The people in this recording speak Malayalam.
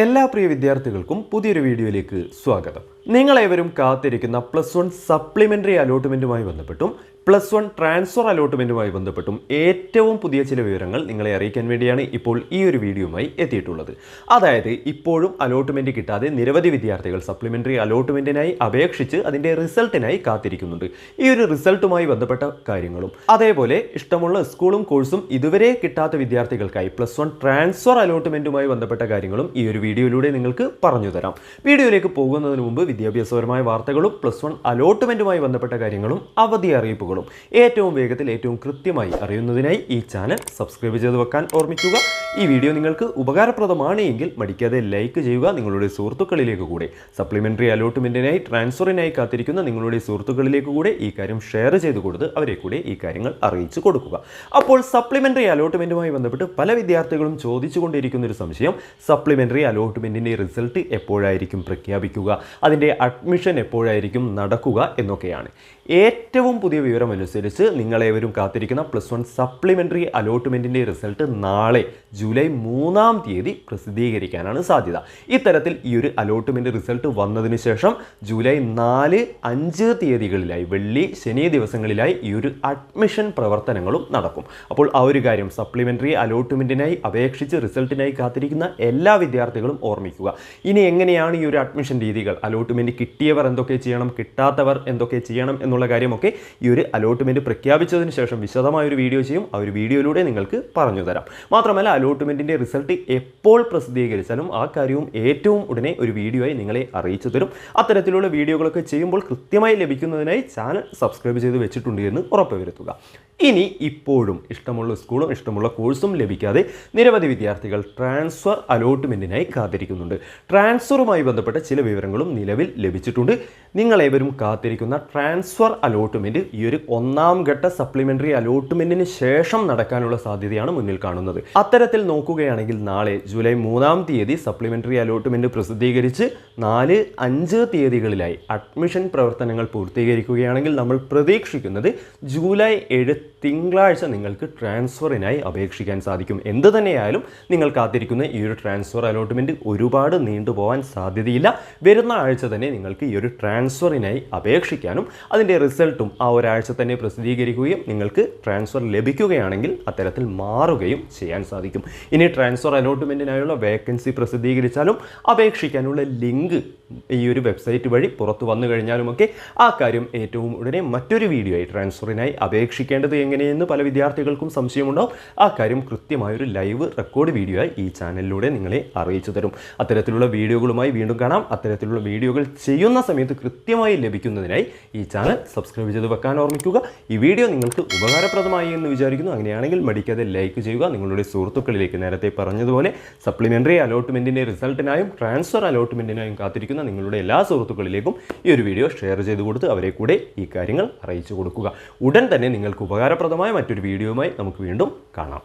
എല്ലാ പ്രിയ വിദ്യാർത്ഥികൾക്കും പുതിയൊരു വീഡിയോയിലേക്ക് സ്വാഗതം. നിങ്ങളേവരും കാത്തിരിക്കുന്ന പ്ലസ് വൺ സപ്ലിമെന്ററി അലോട്ട്മെന്റുമായി ബന്ധപ്പെട്ടും പ്ലസ് വൺ ട്രാൻസ്ഫർ അലോട്ട്മെന്റുമായി ബന്ധപ്പെട്ടും ഏറ്റവും പുതിയ ചില വിവരങ്ങൾ നിങ്ങളെ അറിയിക്കാൻ വേണ്ടിയാണ് ഇപ്പോൾ ഈ ഒരു വീഡിയോയുമായി എത്തിയിട്ടുള്ളത്. അതായത് ഇപ്പോഴും അലോട്ട്മെന്റ് കിട്ടാതെ നിരവധി വിദ്യാർത്ഥികൾ സപ്ലിമെന്ററി അലോട്ട്മെന്റിനായി അപേക്ഷിച്ച് അതിന്റെ റിസൾട്ടിനായി കാത്തിരിക്കുന്നുണ്ട്. ഈ ഒരു റിസൾട്ടുമായി ബന്ധപ്പെട്ട കാര്യങ്ങളും അതേപോലെ ഇഷ്ടമുള്ള സ്കൂളും കോഴ്സും ഇതുവരെ കിട്ടാത്ത വിദ്യാർത്ഥികൾക്കായി പ്ലസ് വൺ ട്രാൻസ്ഫർ അലോട്ട്മെന്റുമായി ബന്ധപ്പെട്ട കാര്യങ്ങളും ഈ ഒരു വീഡിയോയിലൂടെ നിങ്ങൾക്ക് പറഞ്ഞു തരാം. വീഡിയോയിലേക്ക് പോകുന്നതിന് മുമ്പ് വിദ്യാഭ്യാസപരമായ വാർത്തകളും പ്ലസ് വൺ അലോട്ട്മെന്റുമായി ബന്ധപ്പെട്ട കാര്യങ്ങളും അവധി അറിയിപ്പുകളും ഏറ്റവും വേഗത്തിൽ ഏറ്റവും കൃത്യമായി അറിയുന്നതിനായി ഈ ചാനൽ സബ്സ്ക്രൈബ് ചെയ്ത് വെക്കാൻ ഓർമ്മിക്കുക. ഈ വീഡിയോ നിങ്ങൾക്ക് ഉപകാരപ്രദമാണ് എങ്കിൽ മടിക്കാതെ ലൈക്ക് ചെയ്യുക നിങ്ങളുടെ സുഹൃത്തുക്കളിലേക്ക് കൂടെ. സപ്ലിമെന്ററി അലോട്ട്മെന്റിനായി ട്രാൻസ്ഫറിനായി കാത്തിരിക്കുന്ന നിങ്ങളുടെ സുഹൃത്തുക്കളിലേക്ക് കൂടെ ഈ കാര്യം ഷെയർ ചെയ്ത് കൊടുത്ത് അവരെ കൂടെ ഈ കാര്യങ്ങൾ അറിയിച്ചു കൊടുക്കുക. അപ്പോൾ സപ്ലിമെന്ററി അലോട്ട്മെന്റുമായി ബന്ധപ്പെട്ട് പല വിദ്യാർത്ഥികളും ചോദിച്ചുകൊണ്ടിരിക്കുന്ന ഒരു സംശയം സപ്ലിമെന്ററി അലോട്ട്മെന്റിന്റെ റിസൾട്ട് എപ്പോഴായിരിക്കും പ്രഖ്യാപിക്കുക? അതിന്റെ അഡ്മിഷൻ എപ്പോഴായിരിക്കും നടക്കുക എന്നൊക്കെയാണ്. ഏറ്റവും പുതിയ വിവരം അനുസരിച്ച് നിങ്ങളേവരും കാത്തിരിക്കുന്ന പ്ലസ് വൺ സപ്ലിമെന്ററി അലോട്ട്മെന്റിന്റെ റിസൾട്ട് നാളെ ജൂലൈ മൂന്നാം തീയതി പ്രസിദ്ധീകരിക്കാനാണ് സാധ്യത. ഇത്തരത്തിൽ ഈ ഒരു അലോട്ട്മെന്റ് റിസൾട്ട് വന്നതിന് ശേഷം ജൂലൈ നാല് അഞ്ച് തീയതികളിലായി വെള്ളി ശനി ദിവസങ്ങളിലായി ഈ ഒരു അഡ്മിഷൻ പ്രവർത്തനങ്ങളും നടക്കും. അപ്പോൾ ആ ഒരു കാര്യം സപ്ലിമെന്ററി അലോട്ട്മെന്റിനായി അപേക്ഷിച്ച് റിസൾട്ടിനായി കാത്തിരിക്കുന്ന എല്ലാ വിദ്യാർത്ഥികളും ഓർമ്മിക്കുക. ഇനി എങ്ങനെയാണ് ഈ ഒരു അഡ്മിഷൻ രീതികൾ? അലോട്ട്മെന്റ് കിട്ടിയവർ എന്തൊക്കെ ചെയ്യണം? കിട്ടാത്തവർ എന്തൊക്കെ ചെയ്യണം എന്നുള്ള കാര്യമൊക്കെ ഈ ഒരു അലോട്ട്മെന്റ് പ്രഖ്യാപിച്ചതിന് ശേഷം വിശദമായ ഒരു വീഡിയോ ചെയ്യും. ആ ഒരു വീഡിയോയിലൂടെ നിങ്ങൾക്ക് പറഞ്ഞു തരാം. മാത്രമല്ല അലോട്ട്മെന്റിന്റെ റിസൾട്ട് എപ്പോൾ പ്രസിദ്ധീകരിച്ചാലും ആ കാര്യവും ഏറ്റവും ഉടനെ ഒരു വീഡിയോ ആയി നിങ്ങളെ അറിയിച്ചു തരും. അത്തരത്തിലുള്ള വീഡിയോകളൊക്കെ ചെയ്യുമ്പോൾ കൃത്യമായി ലഭിക്കുന്നതിനായി ചാനൽ സബ്സ്ക്രൈബ് ചെയ്ത് വെച്ചിട്ടുണ്ട് എന്ന് ഉറപ്പുവരുത്തുക. ഇനി ഇപ്പോഴും ഇഷ്ടമുള്ള സ്കൂളും ഇഷ്ടമുള്ള കോഴ്സും ലഭിക്കാതെ നിരവധി വിദ്യാർത്ഥികൾ ട്രാൻസ്ഫർ അലോട്ട്മെന്റിനായി കാത്തിരിക്കുന്നുണ്ട്. ട്രാൻസ്ഫറുമായി ബന്ധപ്പെട്ട ചില വിവരങ്ങളും നിലവിൽ ലഭിച്ചിട്ടുണ്ട്. നിങ്ങളേവരും കാത്തിരിക്കുന്ന ട്രാൻസ്ഫർ അലോട്ട്മെന്റ് ഈ ഒരു ഒന്നാം ഘട്ട സപ്ലിമെന്ററി അലോട്ട്മെന്റിന് ശേഷം നടക്കാനുള്ള സാധ്യതയാണ് മുന്നിൽ കാണുന്നത്. അത്തരത്തിൽ നോക്കുകയാണെങ്കിൽ നാളെ ജൂലൈ മൂന്നാം തീയതി സപ്ലിമെന്ററി അലോട്ട്മെന്റ് പ്രസിദ്ധീകരിച്ച് നാല് അഞ്ച് തീയതികളിലായി അഡ്മിഷൻ പ്രവർത്തനങ്ങൾ പൂർത്തീകരിക്കുകയാണെങ്കിൽ നമ്മൾ പ്രതീക്ഷിക്കുന്നത് ജൂലൈ ഏഴ് തിങ്കളാഴ്ച നിങ്ങൾക്ക് ട്രാൻസ്ഫറിനായി അപേക്ഷിക്കാൻ സാധിക്കും. എന്ത് തന്നെയായാലും നിങ്ങൾ കാത്തിരിക്കുന്ന ഈ ഒരു ട്രാൻസ്ഫർ അലോട്ട്മെന്റ് ഒരുപാട് നീണ്ടുപോകാൻ സാധ്യതയില്ല. വരുന്ന ആഴ്ച തന്നെ നിങ്ങൾക്ക് ഈ ഒരു ട്രാൻസ്ഫറിനായി അപേക്ഷിക്കാനും അതിന്റെ റിസൾട്ടും ആ ഒരാഴ്ച തന്നെ പ്രസിദ്ധീകരിക്കുകയും നിങ്ങൾക്ക് ട്രാൻസ്ഫർ ലഭിക്കുകയാണെങ്കിൽ അത്തരത്തിൽ മാറുകയും ചെയ്യാൻ സാധിക്കും. ഇനി ട്രാൻസ്ഫർ അലോട്ട്മെന്റിനായുള്ള വേക്കൻസി പ്രസിദ്ധീകരിച്ചാലും അപേക്ഷിക്കാനുള്ള ലിങ്ക് ഈ ഒരു വെബ്സൈറ്റ് വഴി പുറത്തു വന്നു കഴിഞ്ഞാലുമൊക്കെ ആ കാര്യം ഏറ്റവും ഉടനെ മറ്റൊരു വീഡിയോ ആയി ട്രാൻസ്ഫറിനായി അപേക്ഷിക്കേണ്ടത് എങ്ങനെയെന്ന് പല വിദ്യാർത്ഥികൾക്കും സംശയമുണ്ടാവും. ആ കാര്യം കൃത്യമായൊരു ലൈവ് റെക്കോർഡ് വീഡിയോ ആയി ഈ ചാനലിലൂടെ നിങ്ങളെ അറിയിച്ചു തരും. അത്തരത്തിലുള്ള വീഡിയോകളുമായി വീണ്ടും കാണാം. അത്തരത്തിലുള്ള വീഡിയോകൾ ചെയ്യുന്ന സമയത്ത് കൃത്യമായി ലഭിക്കുന്നതിനായി ഈ ചാനൽ സബ്സ്ക്രൈബ് ചെയ്ത് വെക്കാൻ ഓർമ്മിക്കുക. ഈ വീഡിയോ നിങ്ങൾക്ക് ഉപകാരപ്രദമായി എന്ന് വിചാരിക്കുന്നു. അങ്ങനെയാണെങ്കിൽ മടിക്കാതെ ലൈക്ക് ചെയ്യുക. നിങ്ങളുടെ സുഹൃത്തുക്കളിലേക്ക് നേരത്തെ പറഞ്ഞതുപോലെ സപ്ലിമെന്ററി അലോട്ട്മെന്റിന്റെ റിസൾട്ടിനായും ട്രാൻസ്ഫർ അലോട്ട്മെന്റിനായും കാത്തിരിക്കുന്ന നിങ്ങളുടെ എല്ലാ സുഹൃത്തുക്കളിലേക്കും ഈ ഒരു വീഡിയോ ഷെയർ ചെയ്ത് കൊടുത്ത് അവരെ കൂടെ ഈ കാര്യങ്ങൾ അറിയിച്ചു കൊടുക്കുക. ഉടൻ തന്നെ നിങ്ങൾക്ക് ഉപകാരപ്രദമായ മറ്റൊരു വീഡിയോയുമായി നമുക്ക് വീണ്ടും കാണാം.